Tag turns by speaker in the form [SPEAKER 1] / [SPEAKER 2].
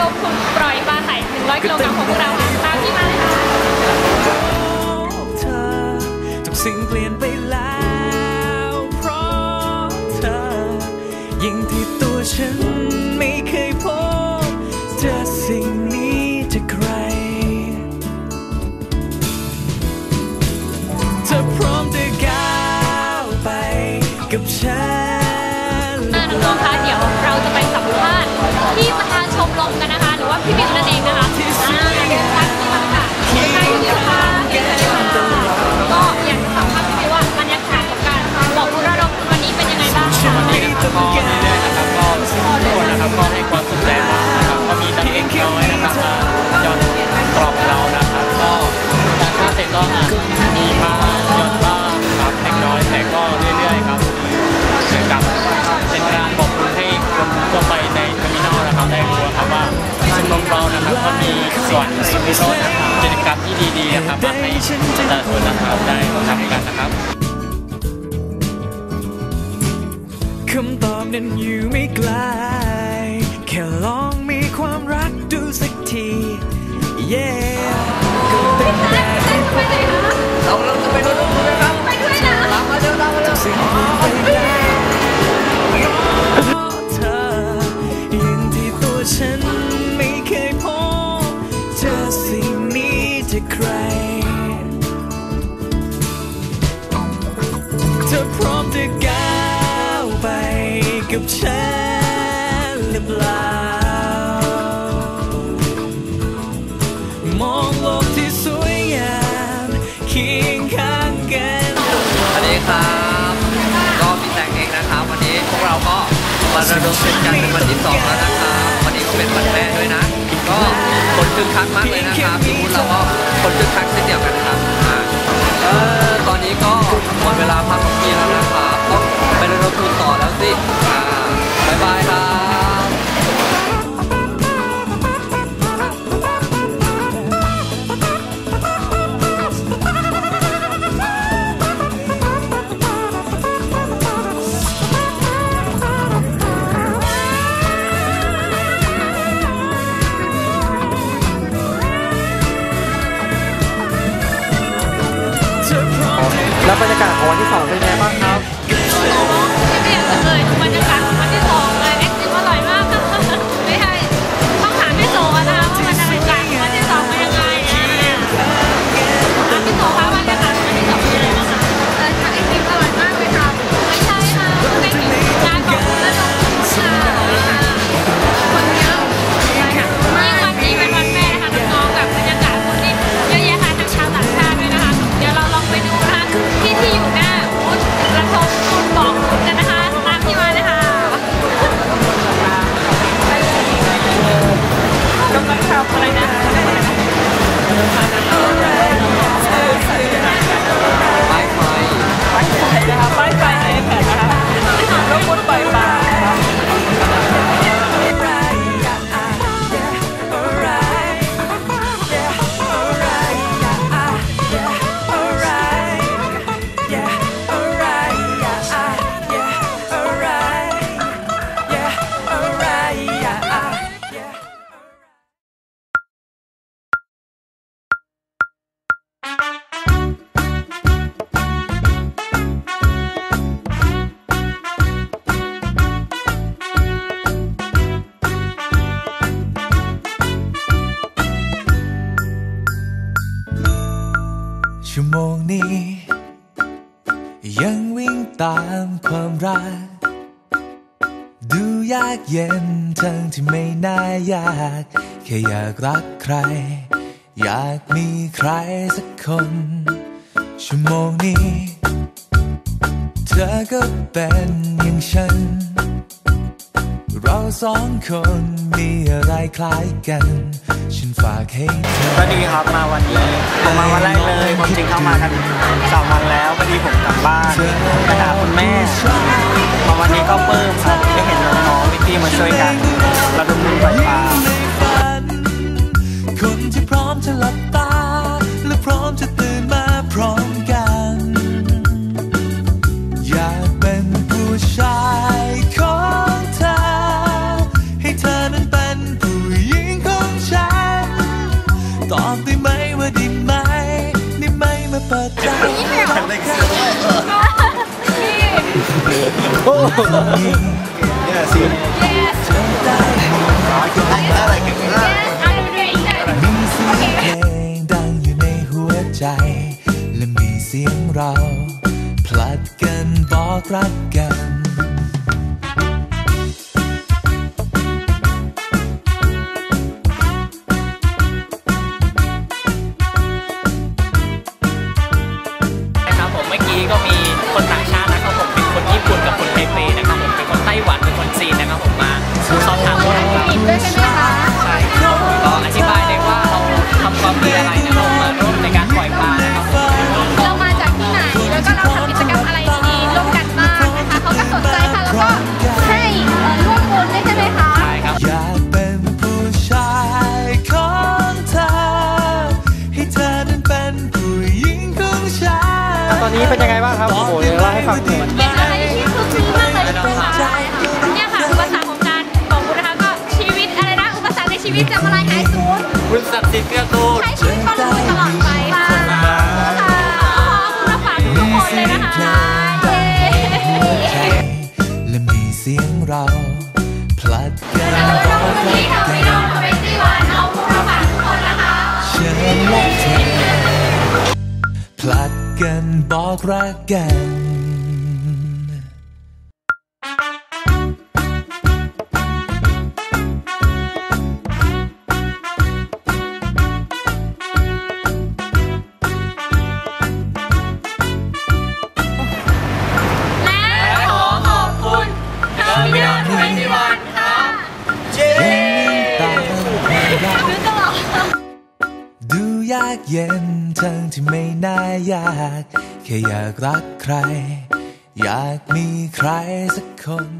[SPEAKER 1] ดมทุนปล่อยปลาไถ่100กิโลกรัมของพวกเราค่ะตามที่มาเลยค่ะ
[SPEAKER 2] เธอทุกสิ่งเปลี่ยนไปแล้วเพราะเธอ ยิ่งที่ตัวฉันไม่เคยพบเจอสิ่ง
[SPEAKER 1] ชมรมกันนะคะ หรือว่าพี่บิวนั่นเองนะคะอ่าเดี๋ยวตั้งที่มาค่ะใช่พี่บิวค่ะพี่บิวค่ะก็อยากจะสัมภาษณ์พี่บิวว่าบรรยากาศของการบอกระดมวันนี้เป็นยังไงบ้างคะ
[SPEAKER 3] วันนี้นะครับก็เรื่อยนะครับก็ทุกคนนะครับก็ให้ความสนใจ จะก้า
[SPEAKER 2] วไปกับฉันหรือเปล่า มองโลกที่สวยงามเคียงข้างกัน
[SPEAKER 4] สวัสดีครับ ก็พี่แตงเองนะครับ วันนี้พวกเราก็มาระดมทุนกันเป็นวันที่สองแล้วนะครับ วันนี้ก็เป็นวันแม่ด้วยนะ ก็คนคึกคักมากเลยนะครับที่พูดเราก็คนคึกคักเช่นเดียวกันนะครับตอนนี้ก็หมดเวลาพักของพี่แล้วนะครับ บ๊า
[SPEAKER 5] นี้
[SPEAKER 1] ยังวิ่งตามความรัก ดูยากเย็นทั้งที่ไม่
[SPEAKER 2] น่ายาก แค่อยากรักใคร อยากมีใครสักคน ชั่วโมงนี้ เธอก็เป็นอย่างฉัน เราสองคนมีอะไรคล้ายกัน ฉันฝากให้เธอ
[SPEAKER 5] ก็ดีครับมาวันนี้ผมมาวันแรกเลยความจริงเข้ามากันสองวันแล้วพอดีผมกลับบ้านไปหาคุณแม่มาวันนี้ก็เพิ่มครับได้เห็นน้องๆพี่ๆมาช่วยกันระดมทุนปล่อยปลา
[SPEAKER 2] เนี่ ฝั่งโน้นเห็นอะ
[SPEAKER 1] ไร
[SPEAKER 3] ที่คือ
[SPEAKER 1] คื
[SPEAKER 3] อมาก
[SPEAKER 1] เลยค่ะ
[SPEAKER 2] เนี่ย
[SPEAKER 5] ค่ะ
[SPEAKER 1] อุปสรรคของการบอกบุญนะคะก็ชีวิตอะไรนะอุปสรรคในชีวิตจะมาลายหายสูญ
[SPEAKER 3] คุณศักดิ์สิทธิ์เกื้อกูล
[SPEAKER 1] ใช้ชีวิตบอลลูนตลอดไปค่ะค่ะขอคุณมาฝากทุกคนเลยนะคะเย้
[SPEAKER 2] และมีเสียงเราผลัดกัน
[SPEAKER 1] เราเราวันนี้ทำให้น้องทำให้ตีวันเอาพวกเราฝากทุกคนนะคะ
[SPEAKER 2] เชิญและเธอผลัดกันบอกรักกัน
[SPEAKER 1] ทอร์มินค่ะ
[SPEAKER 2] ตามความรัก
[SPEAKER 1] นึกตลอ
[SPEAKER 2] ดูยากเย็นทั้งที่ไม่น่ายาก แค่อยากรักใคร อยากมีใครสักคน